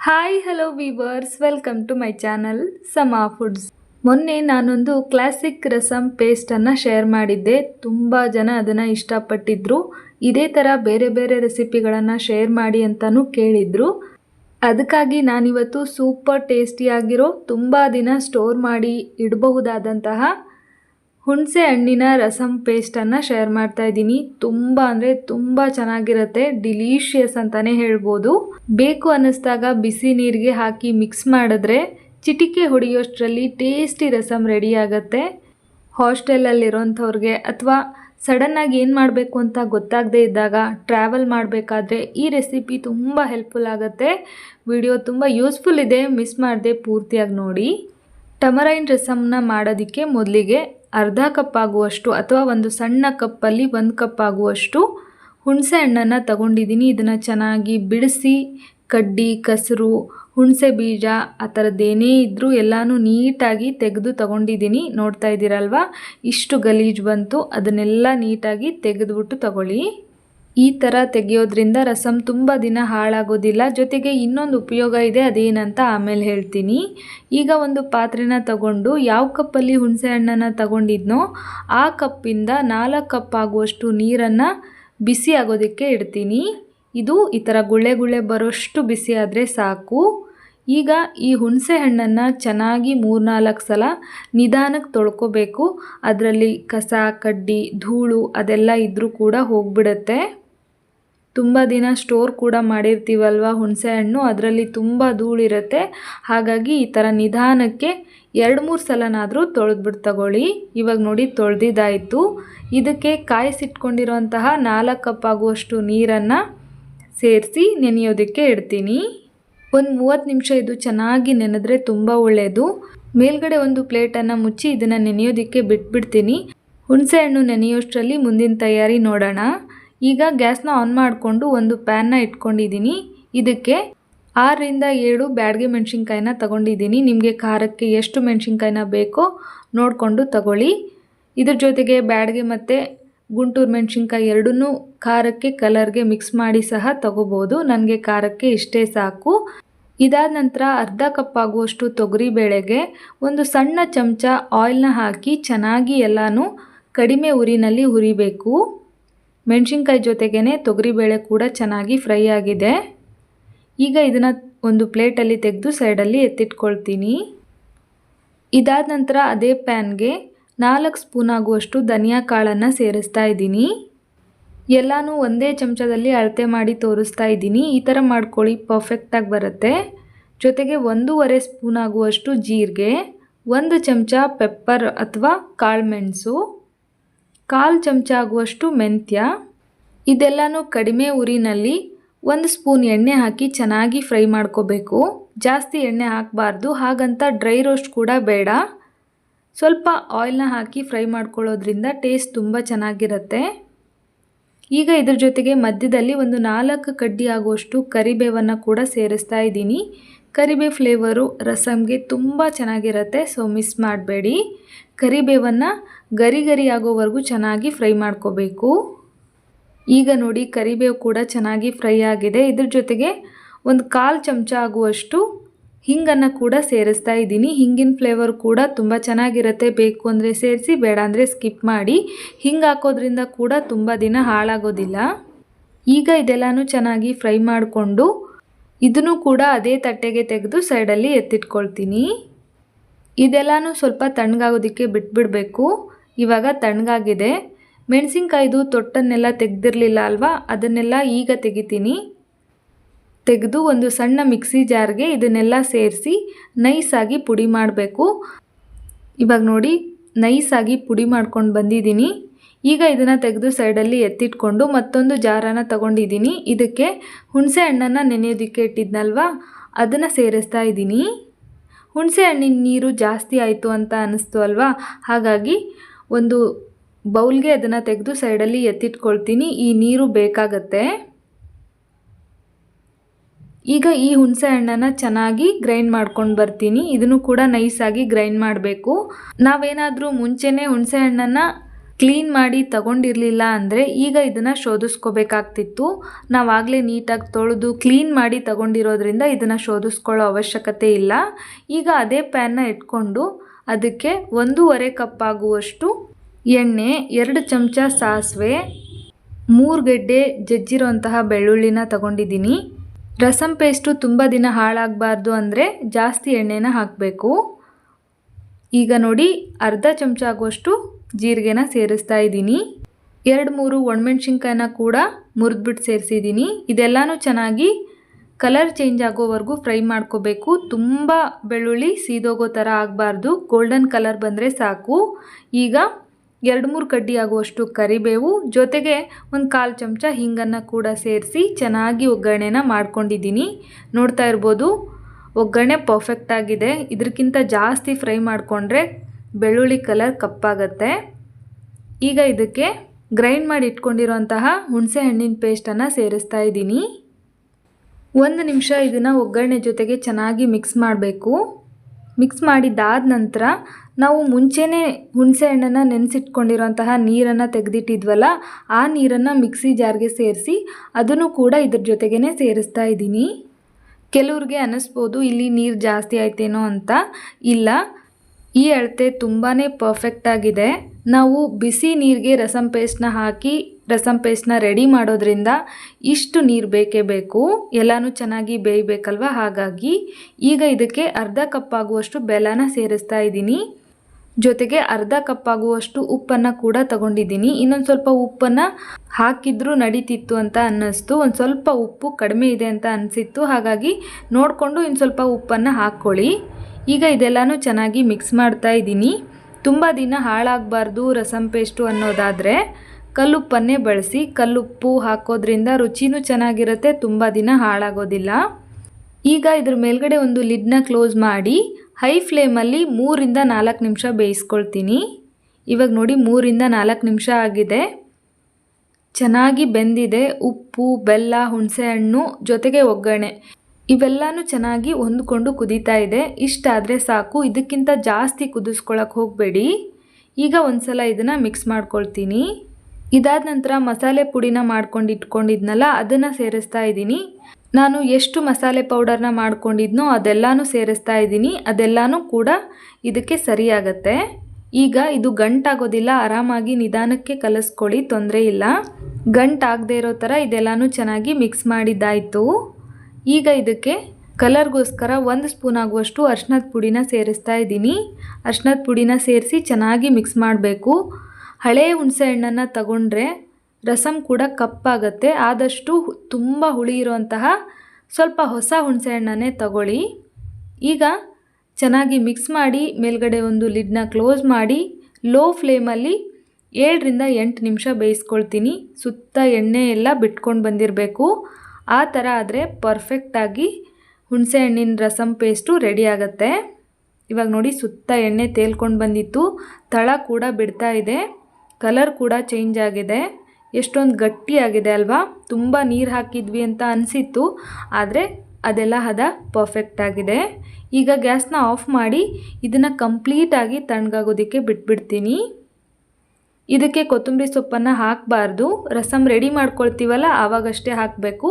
Hi hello viewers welcome to my channel Sama foods ಮೊನ್ನೆ ನಾನೊಂದು classic rasam ಪೇಸ್ಟನ್ನು share ಮಾಡಿದ್ದೆ. ತುಂಬ ಜನ ಅದನ್ನು ಇಷ್ಟಪಟ್ಟಿದ್ರು. ಇದೇ ಥರ ಬೇರೆ ಬೇರೆ ರೆಸಿಪಿಗಳನ್ನು ಶೇರ್ ಮಾಡಿ ಅಂತಲೂ ಕೇಳಿದರು. ಅದಕ್ಕಾಗಿ ನಾನಿವತ್ತು ಸೂಪರ್ ಟೇಸ್ಟಿಯಾಗಿರೋ ತುಂಬ ದಿನ ಸ್ಟೋರ್ ಮಾಡಿ ಇಡಬಹುದಾದಂತಹ ಹುಣಸೆ ಹಣ್ಣಿನ ರಸಂ ಪೇಸ್ಟನ್ನು ಶೇರ್ ಮಾಡ್ತಾ ಇದ್ದೀನಿ. ತುಂಬ ಅಂದರೆ ತುಂಬ ಚೆನ್ನಾಗಿರುತ್ತೆ. ಡಿಲೀಷಿಯಸ್ ಅಂತಲೇ ಹೇಳ್ಬೋದು. ಬೇಕು ಅನ್ನಿಸ್ದಾಗ ಬಿಸಿ ನೀರಿಗೆ ಹಾಕಿ ಮಿಕ್ಸ್ ಮಾಡಿದ್ರೆ ಚಿಟಿಕೆ ಹೊಡೆಯೋಷ್ಟರಲ್ಲಿ ಟೇಸ್ಟಿ ರಸಮ್ ರೆಡಿ ಆಗುತ್ತೆ. ಹಾಸ್ಟೆಲಲ್ಲಿರೋಂಥವ್ರಿಗೆ ಅಥವಾ ಸಡನ್ನಾಗಿ ಏನು ಮಾಡಬೇಕು ಅಂತ ಗೊತ್ತಾಗದೇ ಇದ್ದಾಗ ಟ್ರಾವೆಲ್ ಮಾಡಬೇಕಾದ್ರೆ ಈ ರೆಸಿಪಿ ತುಂಬ ಹೆಲ್ಪ್ಫುಲ್ ಆಗುತ್ತೆ. ವಿಡಿಯೋ ತುಂಬ ಯೂಸ್ಫುಲ್ ಇದೆ. ಮಿಸ್ ಮಾಡದೆ ಪೂರ್ತಿಯಾಗಿ ನೋಡಿ. ಟಮರೈನ್ ರಸಮ್ನ ಮಾಡೋದಕ್ಕೆ ಮೊದಲಿಗೆ ಅರ್ಧ ಕಪ್ ಆಗುವಷ್ಟು ಅಥವಾ ಒಂದು ಸಣ್ಣ ಕಪ್ಪಲ್ಲಿ ಒಂದು ಕಪ್ ಆಗುವಷ್ಟು ಹುಣಸೆ ಹಣ್ಣನ್ನು ತಗೊಂಡಿದ್ದೀನಿ. ಇದನ್ನು ಚೆನ್ನಾಗಿ ಬಿಡಿಸಿ, ಕಡ್ಡಿ, ಕಸರು, ಹುಣಸೆ ಬೀಜ, ಆ ಥರದ್ದೇನೇ ಇದ್ದರೂ ಎಲ್ಲನೂ ನೀಟಾಗಿ ತೆಗೆದು ತಗೊಂಡಿದ್ದೀನಿ. ನೋಡ್ತಾ ಇದ್ದೀರಲ್ವ? ಇಷ್ಟು ಗಲೀಜು ಬಂತು. ಅದನ್ನೆಲ್ಲ ನೀಟಾಗಿ ತೆಗೆದುಬಿಟ್ಟು ತಗೊಳ್ಳಿ. ಈ ಥರ ತೆಗೆಯೋದ್ರಿಂದ ರಸಮ್ ತುಂಬ ದಿನ ಹಾಳಾಗೋದಿಲ್ಲ. ಜೊತೆಗೆ ಇನ್ನೊಂದು ಉಪಯೋಗ ಇದೆ, ಅದೇನಂತ ಆಮೇಲೆ ಹೇಳ್ತೀನಿ. ಈಗ ಒಂದು ಪಾತ್ರೆನ ತಗೊಂಡು ಯಾವ ಕಪ್ಪಲ್ಲಿ ಹುಣಸೆ ಹಣ್ಣನ್ನು ತಗೊಂಡಿದ್ನೋ ಆ ಕಪ್ಪಿಂದ ನಾಲ್ಕು ಕಪ್ ಆಗುವಷ್ಟು ನೀರನ್ನು ಬಿಸಿ ಆಗೋದಕ್ಕೆ ಇಡ್ತೀನಿ. ಇದು ಈ ಥರ ಗುಳ್ಳೆ ಗುಳ್ಳೆ ಬರೋಷ್ಟು ಬಿಸಿ ಆದರೆ ಸಾಕು. ಈಗ ಈ ಹುಣಸೆ ಹಣ್ಣನ್ನು ಚೆನ್ನಾಗಿ ಮೂರ್ನಾಲ್ಕು ಸಲ ನಿಧಾನಕ್ಕೆ ತೊಳ್ಕೊಬೇಕು. ಅದರಲ್ಲಿ ಕಸ, ಕಡ್ಡಿ, ಧೂಳು ಅದೆಲ್ಲ ಇದ್ದರೂ ಕೂಡ ಹೋಗ್ಬಿಡುತ್ತೆ. ತುಂಬ ದಿನ ಸ್ಟೋರ್ ಕೂಡ ಮಾಡಿರ್ತೀವಲ್ವ ಹುಣಸೆ ಹಣ್ಣು? ಅದರಲ್ಲಿ ತುಂಬ ಧೂಳಿರುತ್ತೆ ಹಾಗಾಗಿ ಈ ಥರ ನಿಧಾನಕ್ಕೆ ಎರಡು ಮೂರು ಸಲನಾದರೂ ತೊಳೆದ್ಬಿಟ್ಟು ತಗೊಳ್ಳಿ. ಇವಾಗ ನೋಡಿ ತೊಳೆದಿದ್ದಾಯಿತು. ಇದಕ್ಕೆ ಕಾಯಿಸಿಟ್ಕೊಂಡಿರುವಂತಹ ನಾಲ್ಕು ಕಪ್ ಆಗುವಷ್ಟು ನೀರನ್ನು ಸೇರಿಸಿ ನೆನೆಯೋದಕ್ಕೆ ಇಡ್ತೀನಿ. ಒಂದು ಮೂವತ್ತು ನಿಮಿಷ ಇದು ಚೆನ್ನಾಗಿ ನೆನೆದ್ರೆ ತುಂಬ ಒಳ್ಳೆಯದು ಮೇಲ್ಗಡೆ ಒಂದು ಪ್ಲೇಟನ್ನು ಮುಚ್ಚಿ ಇದನ್ನು ನೆನೆಯೋದಕ್ಕೆ ಬಿಟ್ಬಿಡ್ತೀನಿ. ಹುಣಸೆಹಣ್ಣು ನೆನೆಯೋಷ್ಟರಲ್ಲಿ ಮುಂದಿನ ತಯಾರಿ ನೋಡೋಣ. ಈಗ ಗ್ಯಾಸ್ನ ಆನ್ ಮಾಡಿಕೊಂಡು ಒಂದು ಪ್ಯಾನ್ನ ಇಟ್ಕೊಂಡಿದ್ದೀನಿ. ಇದಕ್ಕೆ ಆರರಿಂದ ಏಳು ಬ್ಯಾಡಗೆ ಮೆಣಸಿನ್ಕಾಯಿನ ತಗೊಂಡಿದ್ದೀನಿ. ನಿಮಗೆ ಖಾರಕ್ಕೆ ಎಷ್ಟು ಮೆಣಸಿನ್ಕಾಯಿನ ಬೇಕೋ ನೋಡಿಕೊಂಡು ತಗೊಳ್ಳಿ. ಇದ್ರ ಜೊತೆಗೆ ಬ್ಯಾಡಗೆ ಮತ್ತು ಗುಂಟೂರು ಮೆಣಸಿನ್ಕಾಯಿ ಎರಡನ್ನೂ ಖಾರಕ್ಕೆ ಕಲರ್ಗೆ ಮಿಕ್ಸ್ ಮಾಡಿ ಸಹ ತಗೋಬೋದು. ನನಗೆ ಖಾರಕ್ಕೆ ಇಷ್ಟೇ ಸಾಕು. ಇದಾದ ನಂತರ ಅರ್ಧ ಕಪ್ ಆಗುವಷ್ಟು ತೊಗರಿಬೇಳೆಗೆ ಒಂದು ಸಣ್ಣ ಚಮಚ ಆಯಿಲ್ನ ಹಾಕಿ ಚೆನ್ನಾಗಿ ಎಲ್ಲನೂ ಕಡಿಮೆ ಉರಿನಲ್ಲಿ ಹುರಿಬೇಕು. ಮೆಣಸಿನ್ಕಾಯಿ ಜೊತೆಗೇ ತೊಗರಿಬೇಳೆ ಕೂಡ ಚೆನ್ನಾಗಿ ಫ್ರೈ ಆಗಿದೆ. ಈಗ ಇದನ್ನು ಒಂದು ಪ್ಲೇಟಲ್ಲಿ ತೆಗೆದು ಸೈಡಲ್ಲಿ ಎತ್ತಿಟ್ಕೊಳ್ತೀನಿ. ಇದಾದ ನಂತರ ಅದೇ ಪ್ಯಾನ್ಗೆ ನಾಲ್ಕು ಸ್ಪೂನ್ ಆಗುವಷ್ಟು ಧನಿಯಾ ಕಾಳನ್ನು ಸೇರಿಸ್ತಾ ಇದ್ದೀನಿ. ಎಲ್ಲನೂ ಒಂದೇ ಚಮಚದಲ್ಲಿ ಅಳತೆ ಮಾಡಿ ತೋರಿಸ್ತಾ ಇದ್ದೀನಿ. ಈ ಥರ ಮಾಡ್ಕೊಳ್ಳಿ ಪರ್ಫೆಕ್ಟಾಗಿ ಬರುತ್ತೆ. ಜೊತೆಗೆ ಒಂದೂವರೆ ಸ್ಪೂನ್ ಆಗುವಷ್ಟು ಜೀರಿಗೆ, ಒಂದು ಚಮಚ ಪೆಪ್ಪರ್ ಅಥವಾ ಕಾಳುಮೆಣಸು ಕಾಲು ಚಮಚ ಆಗುವಷ್ಟು ಮೆಂತ್ಯ, ಇದೆಲ್ಲನೂ ಕಡಿಮೆ ಉರಿನಲ್ಲಿ ಒಂದು ಸ್ಪೂನ್ ಎಣ್ಣೆ ಹಾಕಿ ಚೆನ್ನಾಗಿ ಫ್ರೈ ಮಾಡ್ಕೋಬೇಕು. ಜಾಸ್ತಿ ಎಣ್ಣೆ ಹಾಕಬಾರ್ದು, ಹಾಗಂತ ಡ್ರೈ ರೋಸ್ಟ್ ಕೂಡ ಬೇಡ. ಸ್ವಲ್ಪ ಆಯಿಲ್ನ ಹಾಕಿ ಫ್ರೈ ಮಾಡ್ಕೊಳ್ಳೋದ್ರಿಂದ ಟೇಸ್ಟ್ ತುಂಬ ಚೆನ್ನಾಗಿರುತ್ತೆ. ಈಗ ಇದ್ರ ಜೊತೆಗೆ ಮಧ್ಯದಲ್ಲಿ ಒಂದು ನಾಲ್ಕು ಕಡ್ಡಿ ಆಗುವಷ್ಟು ಕರಿಬೇವನ್ನು ಕೂಡ ಸೇರಿಸ್ತಾ ಇದ್ದೀನಿ. ಕರಿಬೇವು ಫ್ಲೇವರು ರಸಮ್ಗೆ ತುಂಬ ಚೆನ್ನಾಗಿರುತ್ತೆ ಸೊ ಮಿಸ್ ಮಾಡಬೇಡಿ. ಕರಿಬೇವನ್ನು ಗರಿ ಗರಿ ಆಗೋವರೆಗೂ ಚೆನ್ನಾಗಿ ಫ್ರೈ ಮಾಡ್ಕೋಬೇಕು. ಈಗ ನೋಡಿ ಕರಿಬೇವು ಕೂಡ ಚೆನ್ನಾಗಿ ಫ್ರೈ ಆಗಿದೆ. ಇದ್ರ ಜೊತೆಗೆ ಒಂದು ಕಾಲು ಚಮಚ ಆಗುವಷ್ಟು ಹಿಂಗನ್ನು ಕೂಡ ಸೇರಿಸ್ತಾ ಇದ್ದೀನಿ. ಹಿಂಗಿನ ಫ್ಲೇವರ್ ಕೂಡ ತುಂಬ ಚೆನ್ನಾಗಿರುತ್ತೆ. ಬೇಕು ಅಂದರೆ ಸೇರಿಸಿ, ಬೇಡ ಅಂದರೆ ಸ್ಕಿಪ್ ಮಾಡಿ. ಹಿಂಗೆ ಹಾಕೋದ್ರಿಂದ ಕೂಡ ತುಂಬ ದಿನ ಹಾಳಾಗೋದಿಲ್ಲ. ಈಗ ಇದೆಲ್ಲನೂ ಚೆನ್ನಾಗಿ ಫ್ರೈ ಮಾಡಿಕೊಂಡು ಇದನ್ನು ಕೂಡ ಅದೇ ತಟ್ಟೆಗೆ ತೆಗೆದು ಸೈಡಲ್ಲಿ ಎತ್ತಿಟ್ಕೊಳ್ತೀನಿ. ಇದೆಲ್ಲನೂ ಸ್ವಲ್ಪ ತಣ್ಣಗಾಗೋದಕ್ಕೆ ಬಿಟ್ಬಿಡಬೇಕು. ಇವಾಗ ತಣ್ಣಗಾಗಿದೆ. ಮೆಣಸಿನ್ಕಾಯ್ದು, ತೊಟ್ಟನ್ನೆಲ್ಲ ತೆಗೆದಿರಲಿಲ್ಲ ಅಲ್ವಾ? ಅದನ್ನೆಲ್ಲ ಈಗ ತೆಗಿತೀನಿ. ತೆಗೆದು ಒಂದು ಸಣ್ಣ ಮಿಕ್ಸಿ ಜಾರ್ಗೆ ಇದನ್ನೆಲ್ಲ ಸೇರಿಸಿ ನೈಸಾಗಿ ಪುಡಿ ಮಾಡಬೇಕು. ಇವಾಗ ನೋಡಿ, ನೈಸಾಗಿ ಪುಡಿ ಮಾಡ್ಕೊಂಡು ಬಂದಿದ್ದೀನಿ. ಈಗ ಇದನ್ನು ತೆಗೆದು ಸೈಡಲ್ಲಿ ಎತ್ತಿಟ್ಕೊಂಡು ಮತ್ತೊಂದು ಜಾರನ ತಗೊಂಡಿದ್ದೀನಿ. ಇದಕ್ಕೆ ಹುಣಸೆ ಹಣ್ಣನ್ನು ನೆನೆಯೋದಕ್ಕೆ ಇಟ್ಟಿದ್ನಲ್ವ? ಅದನ್ನು ಸೇರಿಸ್ತಾ ಇದ್ದೀನಿ. ಹುಣಸೆ ಹಣ್ಣಿನ ನೀರು ಜಾಸ್ತಿ ಆಯಿತು ಅಂತ ಅನ್ನಿಸ್ತು ಅಲ್ವಾ? ಹಾಗಾಗಿ ಒಂದು ಬೌಲ್ಗೆ ಅದನ್ನು ತೆಗೆದು ಸೈಡಲ್ಲಿ ಎತ್ತಿಟ್ಕೊಳ್ತೀನಿ. ಈ ನೀರು ಬೇಕಾಗತ್ತೆ. ಈಗ ಈ ಹುಣಸೆ ಹಣ್ಣನ್ನು ಚೆನ್ನಾಗಿ ಗ್ರೈಂಡ್ ಮಾಡ್ಕೊಂಡು ಬರ್ತೀನಿ. ಇದನ್ನು ಕೂಡ ನೈಸಾಗಿ ಗ್ರೈಂಡ್ ಮಾಡಬೇಕು. ನಾವೇನಾದರೂ ಮುಂಚೆನೇ ಹುಣಸೆ ಹಣ್ಣನ್ನು ಕ್ಲೀನ್ ಮಾಡಿ ತಗೊಂಡಿರಲಿಲ್ಲ ಅಂದರೆ ಈಗ ಇದನ್ನು ಶೋಧಿಸ್ಕೋಬೇಕಾಗ್ತಿತ್ತು. ನಾವಾಗಲೇ ನೀಟಾಗಿ ತೊಳೆದು ಕ್ಲೀನ್ ಮಾಡಿ ತಗೊಂಡಿರೋದ್ರಿಂದ ಇದನ್ನು ಶೋಧಿಸ್ಕೊಳ್ಳೋ ಅವಶ್ಯಕತೆ ಇಲ್ಲ. ಈಗ ಅದೇ ಪ್ಯಾನ್ನ ಇಟ್ಕೊಂಡು ಅದಕ್ಕೆ ಒಂದೂವರೆ ಕಪ್ ಆಗುವಷ್ಟು ಎಣ್ಣೆ, ಎರಡು ಚಮಚ ಸಾಸಿವೆ, ಮೂರು ಗೆಡ್ಡೆ ಜಜ್ಜಿರೋಂತಹ ಬೆಳ್ಳುಳ್ಳಿನ ತಗೊಂಡಿದ್ದೀನಿ. ರಸಂ ಪೇಸ್ಟು ತುಂಬ ದಿನ ಹಾಳಾಗಬಾರ್ದು ಅಂದರೆ ಜಾಸ್ತಿ ಎಣ್ಣೆನ ಹಾಕಬೇಕು. ಈಗ ನೋಡಿ ಅರ್ಧ ಚಮಚ ಆಗುವಷ್ಟು ಜೀರಿಗೆನ ಸೇರಿಸ್ತಾ ಇದ್ದೀನಿ. ಎರಡು ಮೂರು ಒಣಮೆಣ್ಸಿನ್ಕಾಯಿನ ಕೂಡ ಮುರಿದ್ಬಿಟ್ಟು ಸೇರಿಸಿದ್ದೀನಿ. ಇದೆಲ್ಲನೂ ಚೆನ್ನಾಗಿ ಕಲರ್ ಚೇಂಜ್ ಆಗೋವರೆಗೂ ಫ್ರೈ ಮಾಡ್ಕೋಬೇಕು. ತುಂಬ ಬೆಳ್ಳುಳ್ಳಿ ಸೀದೋಗೋ ಥರ ಆಗಬಾರ್ದು. ಗೋಲ್ಡನ್ ಕಲರ್ ಬಂದರೆ ಸಾಕು. ಈಗ ಎರಡು ಮೂರು ಕಡ್ಡಿ ಆಗುವಷ್ಟು ಕರಿಬೇವು, ಜೊತೆಗೆ ಒಂದು ಕಾಲು ಚಮಚ ಹಿಂಗನ್ನು ಕೂಡ ಸೇರಿಸಿ ಚೆನ್ನಾಗಿ ಒಗ್ಗರಣೆನ ಮಾಡ್ಕೊಂಡಿದ್ದೀನಿ. ನೋಡ್ತಾ ಇರ್ಬೋದು, ಒಗ್ಗರಣೆ ಪರ್ಫೆಕ್ಟ್ ಆಗಿದೆ. ಇದಕ್ಕಿಂತ ಜಾಸ್ತಿ ಫ್ರೈ ಮಾಡಿಕೊಂಡ್ರೆ ಬೆಳ್ಳುಳ್ಳಿ ಕಲರ್ ಕಪ್ಪಾಗತ್ತೆ. ಈಗ ಇದಕ್ಕೆ ಗ್ರೈಂಡ್ ಮಾಡಿ ಇಟ್ಕೊಂಡಿರುವಂತಹ ಹುಣಸೆ ಹಣ್ಣಿನ ಪೇಸ್ಟನ್ನು ಸೇರಿಸ್ತಾ ಇದ್ದೀನಿ. ಒಂದು ನಿಮಿಷ ಇದನ್ನು ಒಗ್ಗರಣೆ ಜೊತೆಗೆ ಚೆನ್ನಾಗಿ ಮಿಕ್ಸ್ ಮಾಡಬೇಕು. ಮಿಕ್ಸ್ ಮಾಡಿದ್ದಾದ ನಂತರ ನಾವು ಮುಂಚೆನೇ ಹುಣಸೆ ಹಣ್ಣನ್ನು ನೆನೆಸಿಟ್ಕೊಂಡಿರೋಂತಹ ನೀರನ್ನು ತೆಗೆದಿಟ್ಟಿದ್ವಲ್ಲ, ಆ ನೀರನ್ನು ಮಿಕ್ಸಿ ಜಾರ್ಗೆ ಸೇರಿಸಿ ಅದನ್ನು ಕೂಡ ಇದ್ರ ಜೊತೆಗೇ ಸೇರಿಸ್ತಾ ಇದ್ದೀನಿ. ಕೆಲವ್ರಿಗೆ ಅನ್ನಿಸ್ಬೋದು ಇಲ್ಲಿ ನೀರು ಜಾಸ್ತಿ ಆಯ್ತೇನೋ ಅಂತ. ಇಲ್ಲ, ಈ ಅಳತೆ ತುಂಬಾ ಪರ್ಫೆಕ್ಟಾಗಿದೆ ನಾವು ಬಿಸಿ ನೀರಿಗೆ ರಸಂ ಪೇಸ್ಟ್ನ ಹಾಕಿ, ರಸಂ ಪೇಸ್ಟ್ನ ರೆಡಿ ಮಾಡೋದ್ರಿಂದ ಇಷ್ಟು ನೀರು ಬೇಕೇ ಬೇಕು. ಎಲ್ಲನೂ ಚೆನ್ನಾಗಿ ಬೇಯಬೇಕಲ್ವ? ಹಾಗಾಗಿ ಈಗ ಇದಕ್ಕೆ ಅರ್ಧ ಕಪ್ ಆಗುವಷ್ಟು ಬೆಲ್ಲನ ಸೇರಿಸ್ತಾ ಇದ್ದೀನಿ. ಜೊತೆಗೆ ಅರ್ಧ ಕಪ್ ಆಗುವಷ್ಟು ಉಪ್ಪನ್ನು ಕೂಡ ತಗೊಂಡಿದ್ದೀನಿ. ಇನ್ನೊಂದು ಸ್ವಲ್ಪ ಉಪ್ಪನ್ನು ಹಾಕಿದ್ರೂ ನಡೀತಿತ್ತು ಅಂತ ಅನ್ನಿಸ್ತು. ಒಂದು ಸ್ವಲ್ಪ ಉಪ್ಪು ಕಡಿಮೆ ಇದೆ ಅಂತ ಅನಿಸಿತ್ತು. ಹಾಗಾಗಿ ನೋಡಿಕೊಂಡು ಇನ್ನು ಸ್ವಲ್ಪ ಉಪ್ಪನ್ನು ಹಾಕ್ಕೊಳ್ಳಿ ಈಗ ಇದೆಲ್ಲನೂ ಚೆನ್ನಾಗಿ ಮಿಕ್ಸ್ ಮಾಡ್ತಾ ಇದ್ದೀನಿ. ತುಂಬ ದಿನ ಹಾಳಾಗಬಾರ್ದು ರಸಂ ಪೇಸ್ಟು ಅನ್ನೋದಾದರೆ ಕಲ್ಲುಪ್ಪನ್ನೇ ಬಳಸಿ. ಕಲ್ಲುಪ್ಪು ಹಾಕೋದ್ರಿಂದ ರುಚಿನೂ ಚೆನ್ನಾಗಿರುತ್ತೆ, ತುಂಬ ದಿನ ಹಾಳಾಗೋದಿಲ್ಲ. ಈಗ ಇದ್ರ ಮೇಲ್ಗಡೆ ಒಂದು ಲಿಡ್ನ ಕ್ಲೋಸ್ ಮಾಡಿ ಹೈ ಫ್ಲೇಮಲ್ಲಿ ಮೂರಿಂದ ನಾಲ್ಕು ನಿಮಿಷ ಬೇಯಿಸ್ಕೊಳ್ತೀನಿ. ಇವಾಗ ನೋಡಿ ಮೂರಿಂದ ನಾಲ್ಕು ನಿಮಿಷ ಆಗಿದೆ. ಚೆನ್ನಾಗಿ ಬೆಂದಿದೆ ಉಪ್ಪು, ಬೆಲ್ಲ ಹುಣಸೆಹಣ್ಣು ಜೊತೆಗೆ ಒಗ್ಗರಣೆ. ಇವೆಲ್ಲನೂ ಚೆನ್ನಾಗಿ ಹೊಂದ್ಕೊಂಡು ಕುದೀತಾ ಇದೆ. ಇಷ್ಟಾದರೆ ಸಾಕು. ಇದಕ್ಕಿಂತ ಜಾಸ್ತಿ ಕುದಿಸ್ಕೊಳಕ್ಕೆ ಹೋಗಬೇಡಿ. ಈಗ ಒಂದು ಸಲ ಇದನ್ನು ಮಿಕ್ಸ್ ಮಾಡ್ಕೊಳ್ತೀನಿ. ಇದಾದ ನಂತರ ಮಸಾಲೆ ಪುಡಿನ ಮಾಡ್ಕೊಂಡು ಇಟ್ಕೊಂಡಿದ್ನಲ್ಲ, ಅದನ್ನು ಸೇರಿಸ್ತಾ ಇದ್ದೀನಿ. ನಾನು ಎಷ್ಟು ಮಸಾಲೆ ಪೌಡರ್ನ ಮಾಡ್ಕೊಂಡಿದ್ನೋ ಅದೆಲ್ಲನೂ ಸೇರಿಸ್ತಾ ಇದ್ದೀನಿ. ಅದೆಲ್ಲನೂ ಕೂಡ ಇದಕ್ಕೆ ಸರಿಯಾಗತ್ತೆ. ಈಗ ಇದು ಗಂಟಾಗೋದಿಲ್ಲ, ಆರಾಮಾಗಿ ನಿಧಾನಕ್ಕೆ ಕಲಿಸ್ಕೊಳ್ಳಿ, ತೊಂದರೆ ಇಲ್ಲ. ಗಂಟಾಗದೆ ಇರೋ ಥರ ಇದೆಲ್ಲನೂ ಚೆನ್ನಾಗಿ ಮಿಕ್ಸ್ ಮಾಡಿದ್ದಾಯಿತು. ಈಗ ಇದಕ್ಕೆ ಕಲರ್ಗೋಸ್ಕರ ಒಂದು ಸ್ಪೂನ್ ಆಗುವಷ್ಟು ಅರ್ಶಿನದ ಪುಡಿನ ಸೇರಿಸ್ತಾ ಇದ್ದೀನಿ. ಅರ್ಶಿನದ ಪುಡಿನ ಸೇರಿಸಿ ಚೆನ್ನಾಗಿ ಮಿಕ್ಸ್ ಮಾಡಬೇಕು. ಹಳೆ ಹುಣಸೆ ಹಣ್ಣನ್ನು ತಗೊಂಡ್ರೆ ರಸಮ್ ಕೂಡ ಕಪ್ಪಾಗತ್ತೆ. ಆದಷ್ಟು ತುಂಬ ಹುಳಿ ಇರುವಂತಹ ಸ್ವಲ್ಪ ಹೊಸ ಹುಣಸೆ ಹಣ್ಣನ್ನೇ ತಗೊಳ್ಳಿ. ಈಗ ಚೆನ್ನಾಗಿ ಮಿಕ್ಸ್ ಮಾಡಿ, ಮೇಲ್ಗಡೆ ಒಂದು ಲಿಡ್ನ ಕ್ಲೋಸ್ ಮಾಡಿ ಲೋ ಫ್ಲೇಮಲ್ಲಿ ಏಳರಿಂದ ಎಂಟು ನಿಮಿಷ ಬೇಯಿಸ್ಕೊಳ್ತೀನಿ. ಸುತ್ತ ಎಣ್ಣೆ ಎಲ್ಲ ಬಿಟ್ಕೊಂಡು ಬಂದಿರಬೇಕು. ಆ ಥರ ಆದರೆ ಪರ್ಫೆಕ್ಟಾಗಿ ಹುಣಸೆ ಹಣ್ಣಿನ ರಸಮ್ ಪೇಸ್ಟು ರೆಡಿ ಆಗುತ್ತೆ. ಇವಾಗ ನೋಡಿ ಸುತ್ತ ಎಣ್ಣೆ ತೇಲ್ಕೊಂಡು ಬಂದಿತ್ತು. ತಳ ಕೂಡ ಬಿಡ್ತಾ ಇದೆ. ಕಲರ್ ಕೂಡ ಚೇಂಜ್ ಆಗಿದೆ. ಎಷ್ಟೊಂದು ಗಟ್ಟಿಯಾಗಿದೆ ಅಲ್ವಾ? ತುಂಬ ನೀರು ಹಾಕಿದ್ವಿ ಅಂತ ಅನಿಸಿತ್ತು. ಆದರೆ ಅದೆಲ್ಲ ಹದ ಪರ್ಫೆಕ್ಟ್ ಆಗಿದೆ. ಈಗ ಗ್ಯಾಸ್ನ ಆಫ್ ಮಾಡಿ ಇದನ್ನು ಕಂಪ್ಲೀಟಾಗಿ ತಣ್ಣಗಾಗೋದಕ್ಕೆ ಬಿಟ್ಬಿಡ್ತೀನಿ. ಇದಕ್ಕೆ ಕೊತ್ತಂಬರಿ ಸೊಪ್ಪನ್ನು ಹಾಕಬಾರ್ದು. ರಸಮ್ ರೆಡಿ ಮಾಡ್ಕೊಳ್ತೀವಲ್ಲ, ಆವಾಗಷ್ಟೇ ಹಾಕಬೇಕು.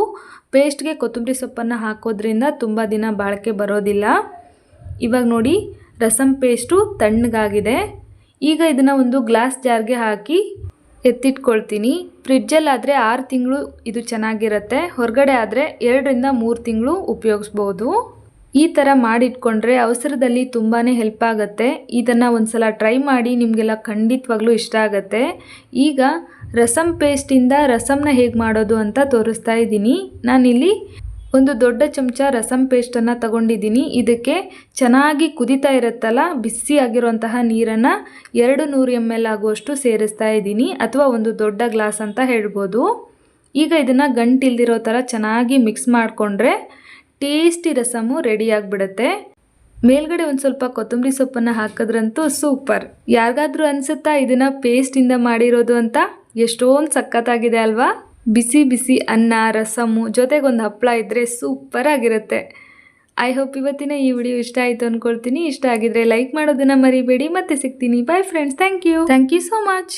ಪೇಸ್ಟ್ಗೆ ಕೊತ್ತಂಬರಿ ಸೊಪ್ಪನ್ನು ಹಾಕೋದ್ರಿಂದ ತುಂಬ ದಿನ ಬಾಳಿಕೆ ಬರೋದಿಲ್ಲ. ಇವಾಗ ನೋಡಿ ರಸಮ್ ಪೇಸ್ಟು ತಣ್ಣಗಾಗಿದೆ. ಈಗ ಇದನ್ನು ಒಂದು ಗ್ಲಾಸ್ ಜಾರ್ಗೆ ಹಾಕಿ ಎತ್ತಿಟ್ಕೊಳ್ತೀನಿ. ಫ್ರಿಡ್ಜಲ್ಲಾದರೆ ಆರು ತಿಂಗಳು ಇದು ಚೆನ್ನಾಗಿರುತ್ತೆ. ಹೊರಗಡೆ ಆದರೆ ಎರಡರಿಂದ ಮೂರು ತಿಂಗಳು ಉಪಯೋಗಿಸ್ಬೋದು. ಈ ಥರ ಮಾಡಿಟ್ಕೊಂಡ್ರೆ ಅವಸರದಲ್ಲಿ ತುಂಬಾ ಹೆಲ್ಪ್ ಆಗುತ್ತೆ. ಇದನ್ನು ಒಂದು ಸಲ ಟ್ರೈ ಮಾಡಿ ನಿಮಗೆಲ್ಲ ಖಂಡಿತವಾಗ್ಲೂ ಇಷ್ಟ ಆಗುತ್ತೆ. ಈಗ ರಸಮ್ ಪೇಸ್ಟಿಂದ ರಸಮ್ನ ಹೇಗೆ ಮಾಡೋದು ಅಂತ ತೋರಿಸ್ತಾ ಇದ್ದೀನಿ. ನಾನಿಲ್ಲಿ ಒಂದು ದೊಡ್ಡ ಚಮಚ ರಸಂ ಪೇಸ್ಟನ್ನು ತಗೊಂಡಿದ್ದೀನಿ. ಇದಕ್ಕೆ ಚೆನ್ನಾಗಿ ಕುದಿತಾ ಇರುತ್ತಲ್ಲ, ಬಿಸಿ ಆಗಿರುವಂತಹ ನೀರನ್ನು ಎರಡು ನೂರು ಎಂ ಎಲ್ ಆಗುವಷ್ಟು ಸೇರಿಸ್ತಾ ಇದ್ದೀನಿ, ಅಥವಾ ಒಂದು ದೊಡ್ಡ ಗ್ಲಾಸ್ ಅಂತ ಹೇಳ್ಬೋದು. ಈಗ ಇದನ್ನು ಗಂಟಿಲ್ದಿರೋ ಥರ ಚೆನ್ನಾಗಿ ಮಿಕ್ಸ್ ಮಾಡಿಕೊಂಡ್ರೆ ಟೇಸ್ಟಿ ರಸಮು ರೆಡಿ ಆಗಿಬಿಡುತ್ತೆ. ಮೇಲ್ಗಡೆ ಒಂದು ಸ್ವಲ್ಪ ಕೊತ್ತಂಬರಿ ಸೊಪ್ಪನ್ನು ಹಾಕಿದ್ರಂತೂ ಸೂಪರ್. ಯಾರಿಗಾದ್ರೂ ಅನಿಸುತ್ತಾ ಇದನ್ನು ಪೇಸ್ಟಿಂದ ಮಾಡಿರೋದು ಅಂತ? ಎಷ್ಟೊಂದು ಸಖತ್ತಾಗಿದೆ ಅಲ್ವಾ? ಬಿಸಿ ಬಿಸಿ ಅನ್ನ, ರಸಮು ಜೊತೆಗೊಂದು ಹಪ್ಪಳ ಇದ್ದರೆ ಸೂಪರ್ ಆಗಿರುತ್ತೆ. ಐ ಹೋಪ್ ಇವತ್ತಿನ ಈ ವಿಡಿಯೋ ಇಷ್ಟ ಆಯಿತು ಅಂದ್ಕೊಳ್ತೀನಿ ಇಷ್ಟ ಆಗಿದ್ರೆ ಲೈಕ್ ಮಾಡೋದನ್ನು ಮರಿಬೇಡಿ. ಮತ್ತೆ ಸಿಗ್ತೀನಿ. Bye friends thank you thank you so much